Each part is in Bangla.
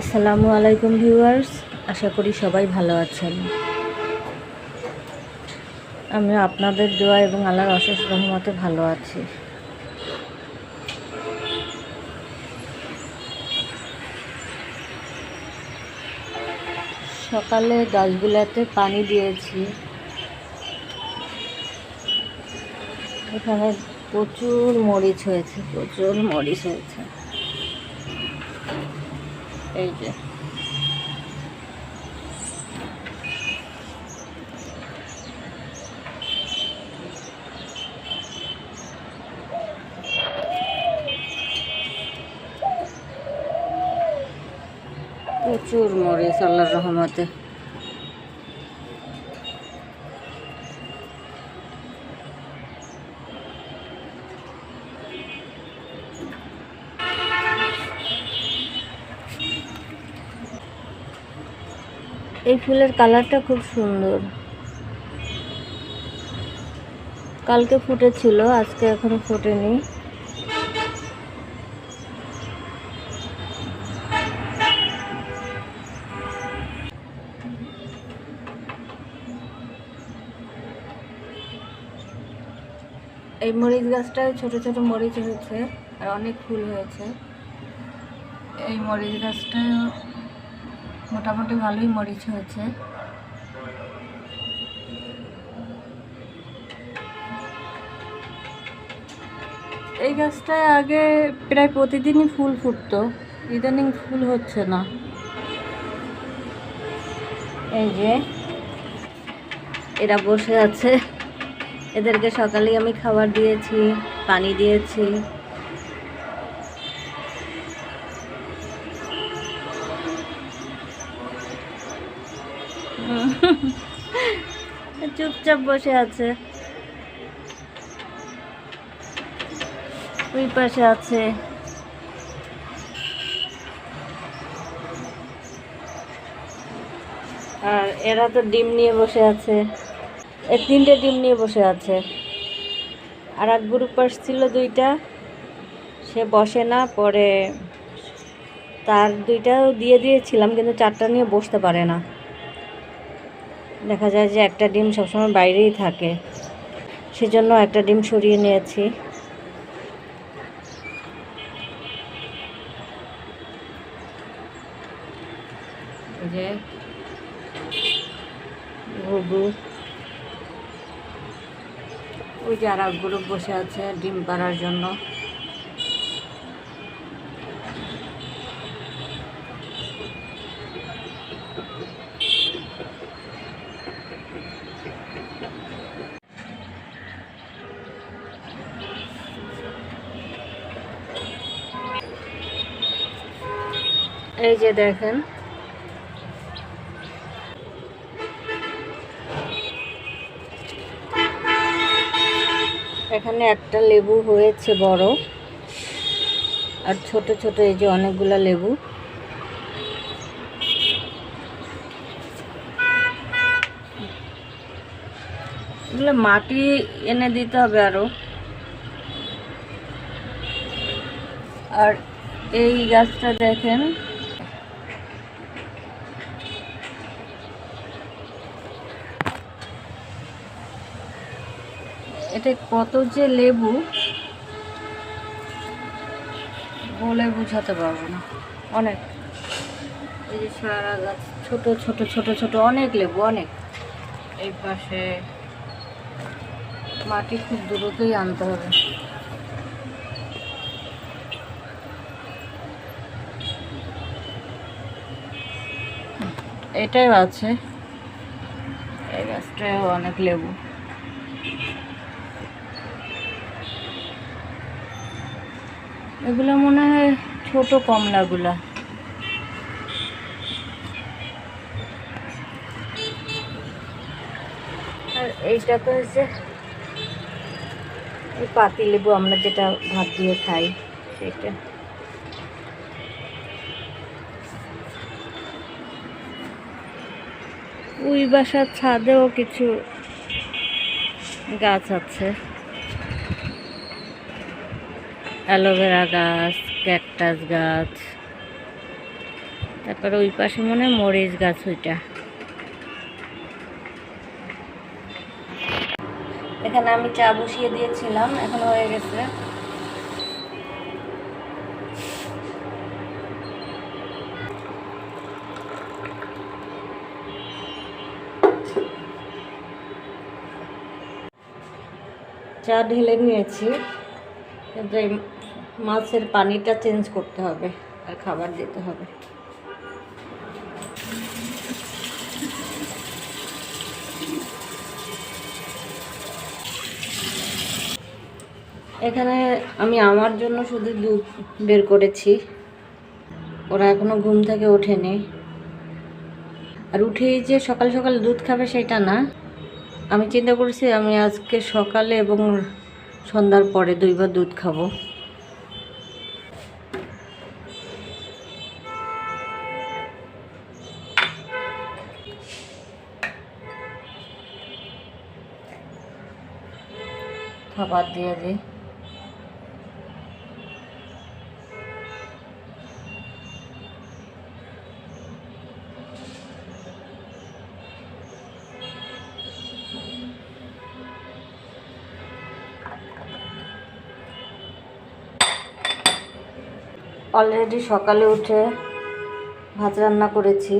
আসসালামু আলাইকুম ভিউয়ার্স, আশা করি সবাই ভালো আছেন। আমি আপনাদের দোয়া এবং আল্লাহর অশেষ রহমতে ভালো আছি। সকালে গাছগুলাতে পানি দিয়েছি। এখানে প্রচুর মরিচ হয়েছে, প্রচুর মরিচ হয়েছে। এই যে। প্রচুর মরিচ আল্লাহর রহমতে। এই ফুলের কালারটা খুব সুন্দর। কালকে ফুটেছিল, আজকে এখনও ফোটেনি। এই মরিচ গাছটায় ছোট ছোট মরিচ হয়েছে, আর অনেক ফুল হয়েছে। এই মরিচ গাছটায় মোটামুটি ভালোই মরিচ হয়েছে। এই গাছটায় আগে প্রায় প্রতিদিনই ফুল ফুটতো, ইদানিং ফুল হচ্ছে না। এই যে, এরা বসে আছে। এদেরকে সকালেই আমি খাবার দিয়েছি, পানি দিয়েছি। চুপচাপ বসে আছে। ওই পাশে আছে। আর এরা তো ডিম নিয়ে বসে আছে। এ, তিনটে ডিম নিয়ে বসে আছে। আর এক গ্রুপ আসছিল দুইটা। সে বসে না, পরে তার দুইটাও দিয়ে দিয়েছিলাম, কিন্তু চারটা নিয়ে বসতে পারে না। দেখা যায় যে একটা ডিম সবসময় বাইরেই থাকে। সেজন্য একটা ডিম সরিয়ে নিয়েছি। যে ঘুঘু। ওই যে আর বসে আছে ডিম পাড়ার জন্য। এই যে দেখেন। এখানে একটা লেবু হয়েছে বড়, আর ছোট ছোট এই যে অনেকগুলা লেবু। এগুলো মাটি এনে দিতে হবে আরও। আর এই গাছটা দেখেন এটা কত যে লেবু? বলে বোঝাতে পারব না। অনেক। এই যে সারা গাছ ছোট ছোট ছোট ছোট অনেক লেবু অনেক। এই পাশে মাটি খুব দ্রুতই আনতে হবে। এটাও আছে। এই গাছটাও অনেক লেবু। এগুলো মনে হয় ছোট কমলাগুলা। আর এইটা তো হচ্ছে এই পাতি লেবু আমরা যেটা ভাত দিয়ে খাই, সেটা। উই বাসার ছাদেও কিছু গাছ আছে। অ্যালোভেরা গাছ, ক্যাকটাস গাছ। তারপরে ওই পাশে মনে হয় মরিচ গাছ ওইটা। এখানে আমি চা বসিয়ে দিয়েছিলাম, এখন হয়ে গেছে। চা ঢেলে নিয়েছি। মাছের পানিটা চেঞ্জ করতে হবে আর খাবার দিতে হবে। এখানে আমি আমার জন্য শুধু দুধ বের করেছি। ওরা এখনও ঘুম থেকে ওঠেনি। আর উঠেই যে সকাল সকাল দুধ খাবে সেটা না। আমি চিন্তা করেছি আমি আজকে সকালে এবং সন্ধ্যার পরে দুইবার দুধ খাব। খাবার দিয়ে দিই। অলরেডি সকালে উঠে ভাত রান্না করেছি।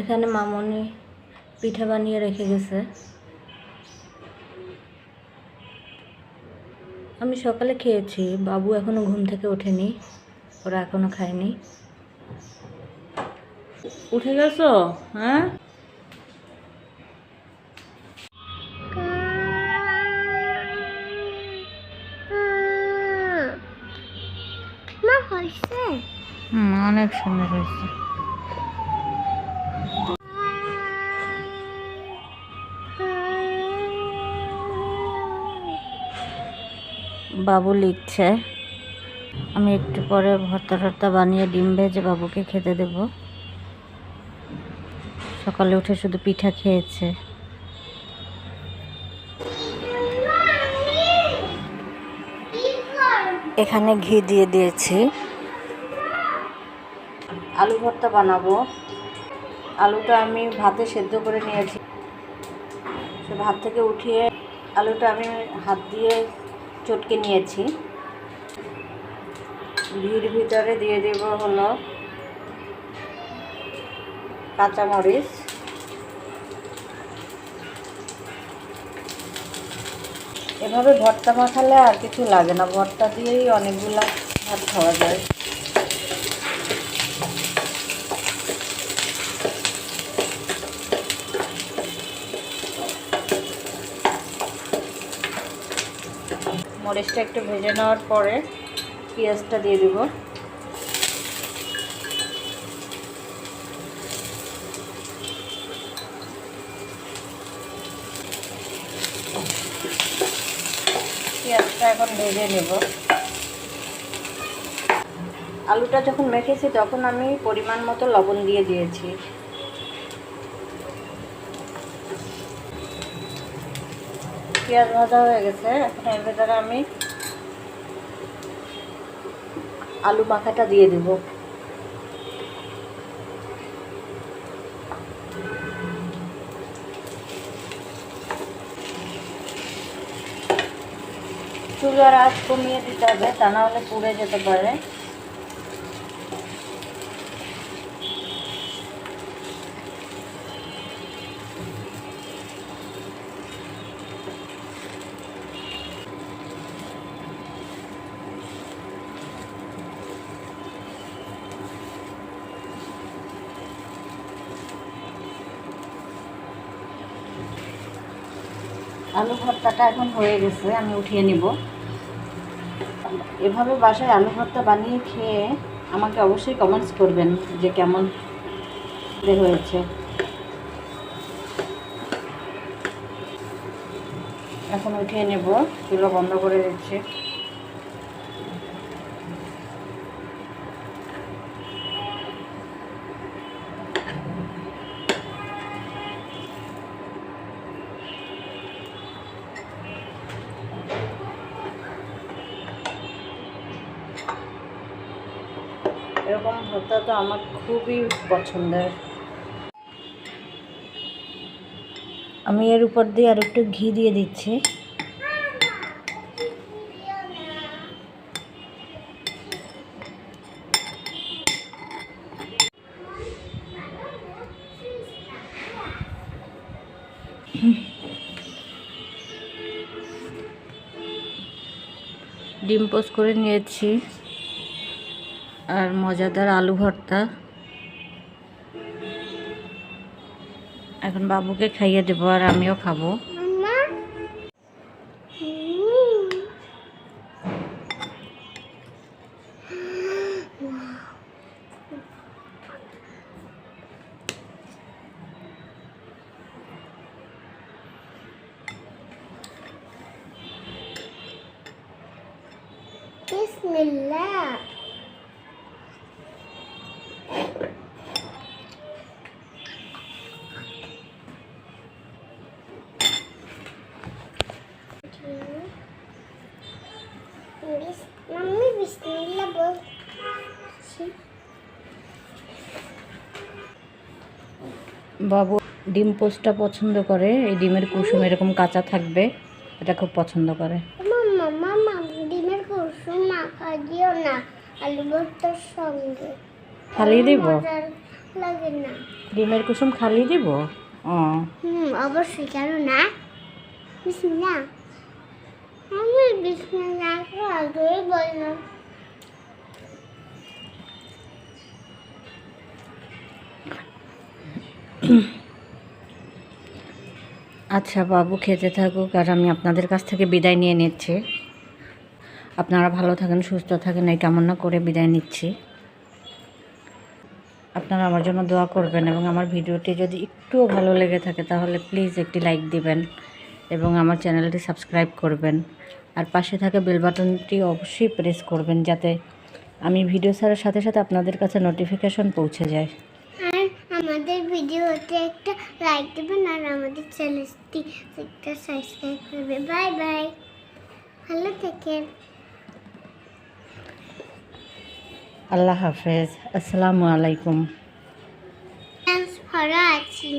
এখানে মামনি পিঠা বানিয়ে রেখে গেছে। আমি সকালে খেয়েছি বাবু এখনও ঘুম থেকে ওঠেনি ওরা এখনও খায়নি। উঠে গেছো? হ্যাঁ? হুম অনেক সুন্দর হয়েছে। বাবু লিখছে, আমি একটু পরে ভর্তা টর্তা বানিয়ে ডিম ভেজে বাবুকে খেতে দেব। সকালে উঠে শুধু পিঠা খেয়েছে। এখানে ঘি দিয়ে দিয়েছি। আলু ভর্তা বানাবো। আলুটা আমি ভাতে সেদ্ধ করে নিয়েছি। সে ভাত থেকে উঠিয়ে আলুটা আমি হাত দিয়ে চটকে নিয়েছি। ঘির ভিতরে দিয়ে দেব হলো কাঁচামরিচ। এভাবে ভর্তা মাখালে আর কিছু লাগে না। ভর্তা দিয়েই অনেকগুলো ভাত খাওয়া যায়। মরিচটা একটু ভেজে নেওয়ার পরে পেঁয়াজটা দিয়ে দেবো। পেঁয়াজটা এখন ভেজে নেব। আলুটা যখন মেখেছি তখন আমি পরিমাণ মতো লবণ দিয়ে দিয়েছি। পেঁয়াজ ভাজা হয়ে গেছে। এখন এর ভেতরে আমি আলু মাখাটা দিয়ে দেব। চুলার আঁচ কমিয়ে দিতে হবে, তা না হলে পুড়ে যেতে পারে। আলু ভর্তাটা এখন হয়ে গেছে, আমি উঠিয়ে নিব। এভাবে বাসায় আলু ভর্তা বানিয়ে খেয়ে আমাকে অবশ্যই কমেন্টস করবেন যে কেমন হয়েছে। এখন উঠিয়ে নেব, চুলো বন্ধ করে দিচ্ছি। এরকম ভর্তা তো আমার খুবই পছন্দের। আমি এর উপর দিয়ে আর একটু ঘি দিয়ে দিচ্ছি। ডিম করে নিয়েছি। আর মজাদার আলু ভর্তা। এখন বাবুকে খাইয়ে দেবো আর আমিও খাব। মাম্মা হুম। বিসমিল্লাহ বিস- মাম্মি বিসমিল্লাহ বলছি বাবু ডিম পোস্টটা পছন্দ করে এই ডিমের কুসুম এরকম কাঁচা থাকবে এটা খুব পছন্দ করে। ডিমের কুসুম মাখা দিও না আলু ভর্তার সঙ্গে। খালি দিব? লাগে না। ডিমের কুসুম খালি দিব? ও। হুম অবশ্যই কেন না বিসমিল্লাহ। আমি বিসমিল্লাহ আগেই বললাম। আচ্ছা বাবু, খেতে থাকুক আর আমি আপনাদের কাছ থেকে বিদায় নিয়ে নিচ্ছি। আপনারা ভালো থাকেন, সুস্থ থাকেন, এই কামনা করে বিদায় নিচ্ছি। আপনারা আমার জন্য দোয়া করবেন এবং আমার ভিডিওটি যদি একটুও ভালো লেগে থাকে তাহলে প্লিজ একটি লাইক দিবেন এবং আমার চ্যানেলটি সাবস্ক্রাইব করবেন। আর পাশে থাকা বেল বাটনটি অবশ্যই প্রেস করবেন যাতে আমি ভিডিও ছাড়ার সাথে সাথে আপনাদের কাছে নোটিফিকেশন পৌঁছে যায়। আমাদের ভিডিওতে একটা লাইক দেবেন আর আমাদের চ্যানেলটি একটা সাবস্ক্রাইব করবে। বাই বাই ভালো থাকেন। আল্লাহ হাফেজ। আসসালামু আলাইকুম। For watching